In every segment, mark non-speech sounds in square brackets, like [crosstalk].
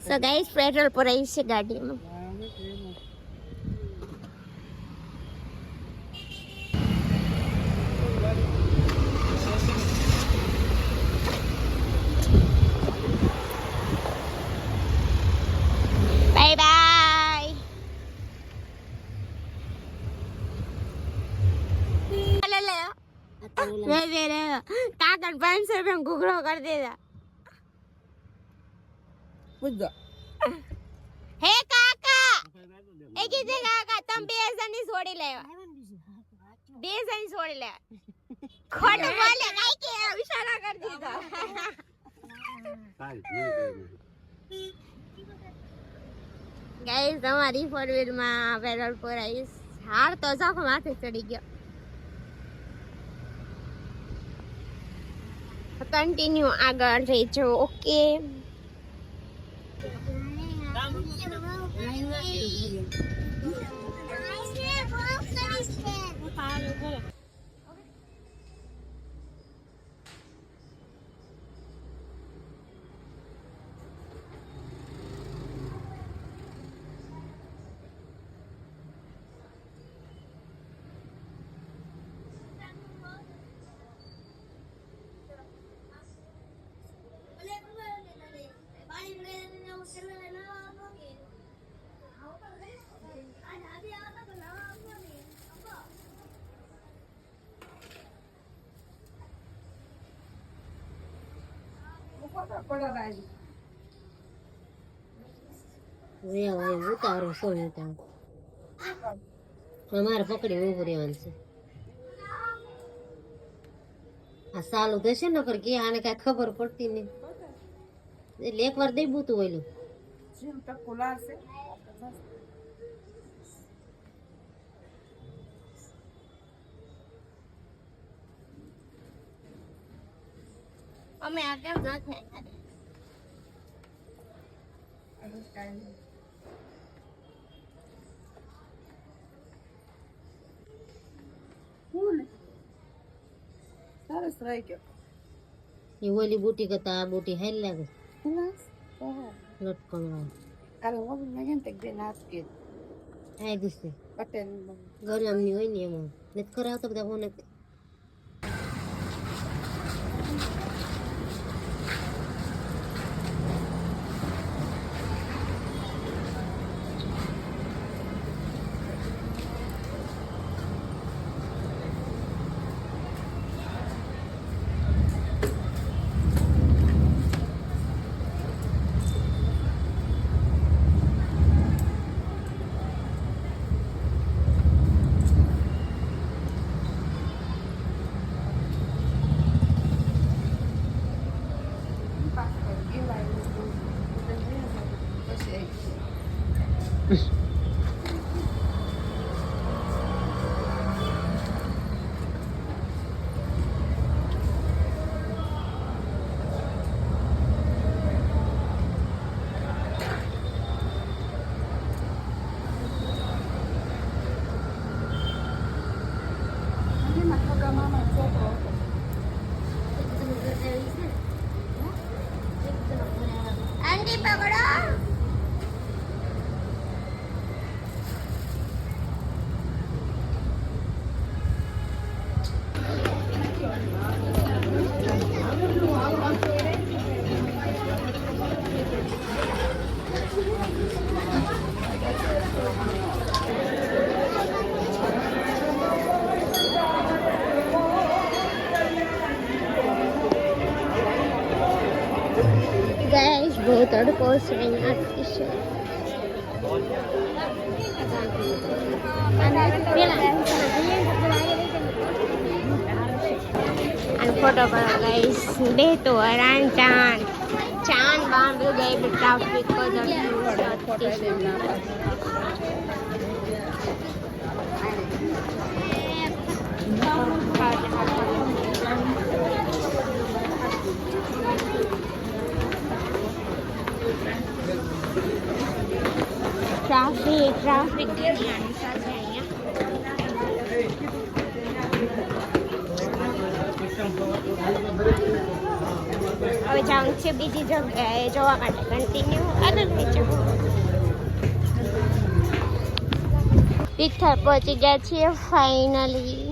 So guys petrol પુરાયું છે ગાડીમાં bye bye કાકા પાંચસો રૂપિયા ઘૂઘરો કરી દેતા પૂછજો હે કાકા એ કીધે કાકા તમે બે જણી છોડી લેવા બે જણી છોડી લેવા ખોટું બોલે કઈ કે ઈશારા કરી દીધો ગાઈસ તમારી ફોર વ્હીલમાં પેટ્રોલ પુરાઈશ હાર તો ચોખો માથે ચડી ગયો. કન્ટિન્યુ આગળ રહેજો ઓકે Barcelona ઉતારો સોળ ઉતારો અમારે પકડી ઉભું રહેવાનું છે. આ સાલું થશે ને પર કે આને કઈ ખબર પડતી નહીં. એટલે એક વાર દઈ બુતું ઓયલું. અમે આ કેમ નથી સરસ રહી ગયો. એ ઓલી બુટી કરતા આ બુટી હારી લાગે. લટકણ વાળી કાલે હું મેં તે બે નાચ કે આ દિવસે પટેલ ગરમની હોય ને એમાં. નથી કરાવતા બધા ફોન पकड़ो Thank you. ગાઈસ બહુ તડકો છે અને ફોટો કરો ગાઈસ બે તો હરાન ચાંદ ચાંદ બાંધ ગઈ ટ્રાફિક ટ્રાફિક હવે જવાનું છે બીજી જગ્યાએ જોવા માટે. કન્ટિન્યુ આગળ જાઓ તિથલ પહોંચી ગયા છીએ ફાઇનલી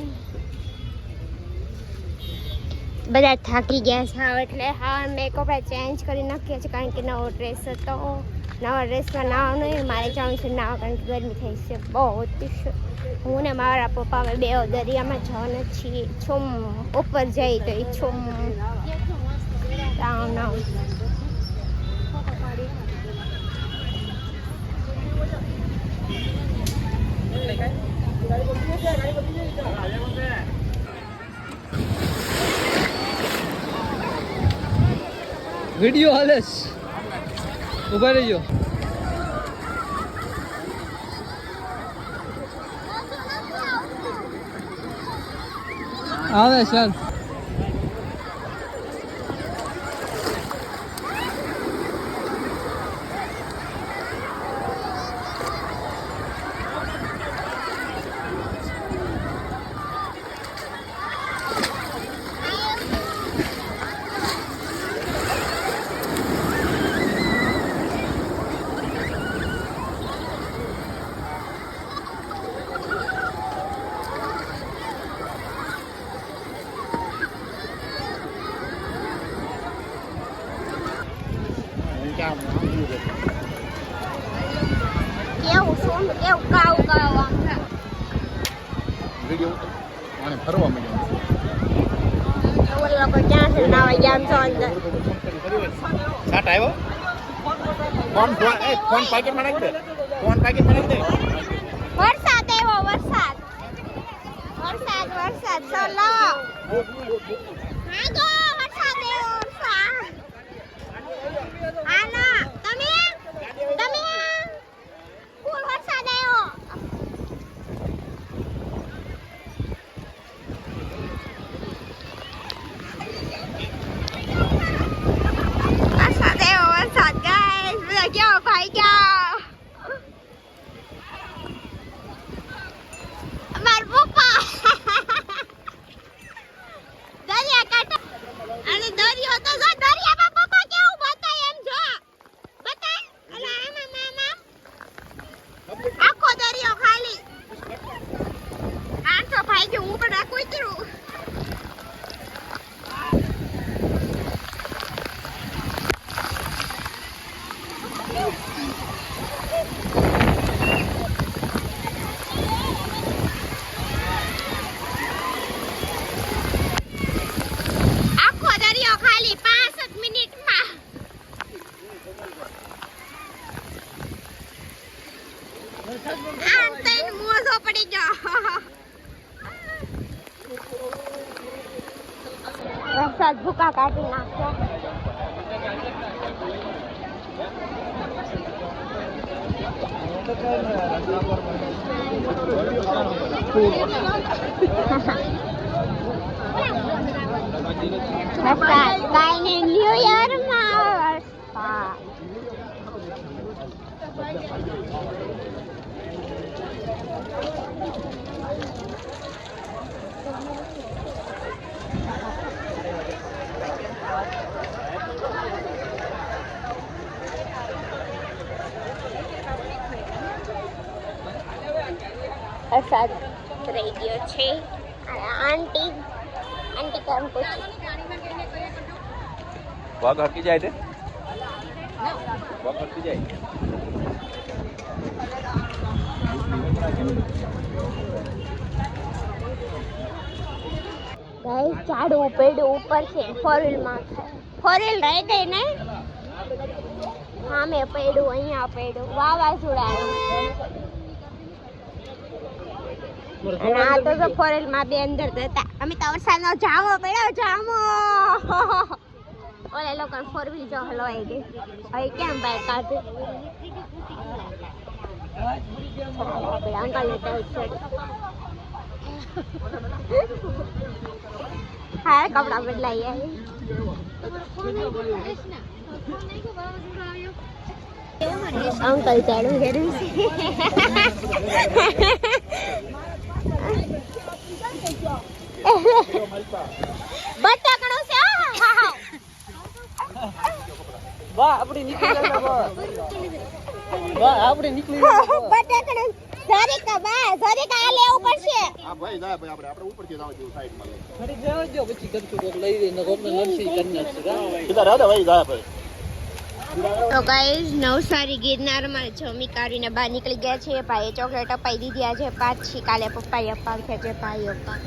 બધા થાકી ગયા છે હવે એટલે હા મેં કપડાં ચેન્જ કરી નાખ્યા છે કારણ કે નવો ડ્રેસ હતો નવા ડ્રેસમાં નાવા નહીં મારે જવાનું છે નાવા કારણ કે ગરમી થઈ છે બહુ અતિશય હું ને મારા પપ્પા અમે બે દરિયામાં જવાના છીએ છુમ ઉપર જઈ તો એ છુમ રામ રામ વીડિયો હાલે છે ઊભા રહીજો. આવે ચાલ. કેવું શું કેવું કાવ કાવ આમ છે. વીડિયો અને ફરવા મળ્યો ઓલા લોકો ક્યાં છે નાવા ગયા છો. અંદર સાટ આવ્યો? ફોન ફોન એ ફોન પાકેટમાં નાખ દે. ફોન પાકેટમાં નાખ દે. વરસાદ આવ્યો વરસાદ. વરસાદ વરસાદ. ચલો હાગો વરસાદ આવ્યો વરસાદ હાલો તમે તમે ફૂલ વરસાદ આવ્યો વરસાદ આવ્યો વરસાદ ગાઈસ બધા કેવો ભાઈ ગયા માર પપ્પા દરિયા કાંઠા અને દરિયો તો જો દરિયામાં પપ્પા કેવું બતાય એમ જો બતાય અને આમાં મામા આખો દરિયો ખાલી આમ તો ભાઈ કે હું પણ આ કૂતરું આખો દરિયો ખાલી પાંચ જ મિનિટમાં આમ તઈને મોજો પડી ગયો વરસાદ ભૂકા કાઢી વરસાદ કાંઈ ન્યુ યરમાં વરસાદ વરસાદ રહી ગયો છે આંટી આંટી કામ પૂછ્યું વાઘ હકી જાય તે? વાઘ હકી જાય? ઝાડું પેડું ઉપર છે ફોર વ્હીલમાં ફોર વ્હીલ રહી ગઈ ને? મેં પેડું અહીંયા પેડું વાવાઝોડા અને આ તો જો ફોર વ્હીલમાં બે અંદર જતા અમે તો વરસાદનો જામો પડ્યો જામો! ઓલે લોકો ફોર વ્હીલ જો હલવાઈ ગઈ. હવે કેમ બાઈક કાઢે? આપણે અંકલ ને ટેલ છોડી. હા કપડા અંકલ ચાલુ કર્યું છે. [laughs] બટાકણું છે? હા, હા. વાહ આપણે નીકળી ગયા વાહ આપણે નીકળી ગયા [laughs] બટાકડે ઝરીકા બા ઝરીકા આ લેવું પડશે. હા ભાઈ જાય ભાઈ આપણે આપણે ઉપરથી જાવ જેવું સાઈડમાં. ફરી જાવ જો પછી કરશું કોક લઈ દે કોક ને નરસી કરી નાખશું? સીધા રહો ભાઈ જાય ભાઈ. તો ગાઈઝ નવસારી ગિરનારમાં જમી કાઢીને બહાર નીકળી ગયા છે. ભાઈએ ચોકલેટ અપાઈ દીધી આજે પાછી કાલે પપ્પાએ અપાવી છે ભાઈ અપા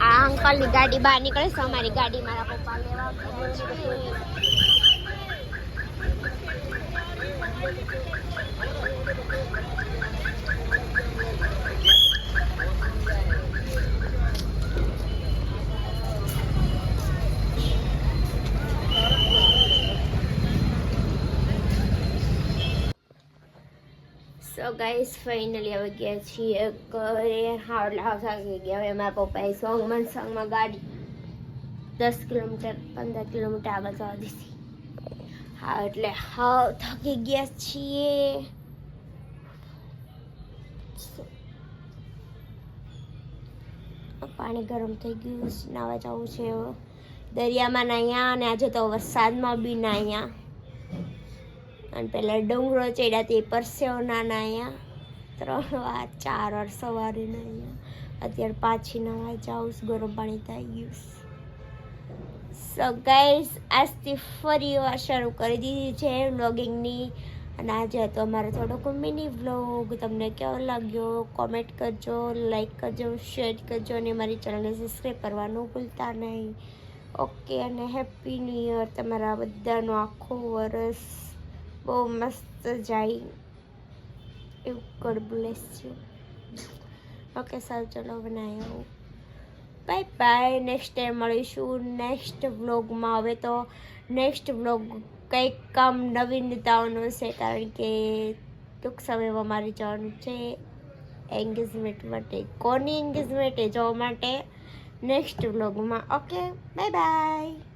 આ અંકલની ગાડી બહાર નીકળે છે અમારી ગાડી મારા પપ્પા લેવા સો ગાઈસ ફાઇનલી હવે ગયા છીએ ઘરે. એટલે હાવ થાકી ગયા હવે મારા પપ્પાએ સોંગમાં સોંગમાં ગાડી. દસ કિલોમીટર, પંદર કિલોમીટર આગળ જવા દીધી હા, એટલે હાવ થાકી ગયા છીએ. પાણી ગરમ થઈ ગયું નાવા જવું છે. દરિયામાં નાહ્યા અને આજે તો વરસાદમાં બી નાહ્યા. અને પેલા ડુંગરો ચડ્યા તે પરસેવો નાના નાયા ત્રણ વાર, ચાર વાર સવારે અહીંયા. અત્યારે પાછી નવા જાઉં ગરમ પાણી થઈ ગયું સો ગાઈસ આજથી ફરી વાર શરૂ કરી દીધી છે વ્લોગિંગની અને આજે હતો અમારો થોડોક મિની વ્લોગ તમને કેવો લાગ્યો? કોમેન્ટ કરજો લાઈક કરજો શેર કરજો, અને મારી ચેનલને સબસ્ક્રાઈબ કરવાનું ભૂલતા નહીં. ઓકે અને હેપી ન્યૂ યર તમારા બધાનું આખું વરસ બહુ મસ્ત જાય. એવું ગોડ બ્લેસ યુ ઓકે સારું, ચલો બનાવ્યો બાય બાય નેક્સ્ટ ટાઈમ મળીશું. નેક્સ્ટ વ્લોગમાં હવે તો નેક્સ્ટ વ્લોગ કંઈક કામ નવીનતાઓનું છે, કારણ કે ટૂંક સમયમાં મારે જવાનું છે એન્ગેજમેન્ટ માટે. કોની એન્ગેજમેન્ટ એ જોવા માટે? નેક્સ્ટ વ્લોગમાં ઓકે બાય બાય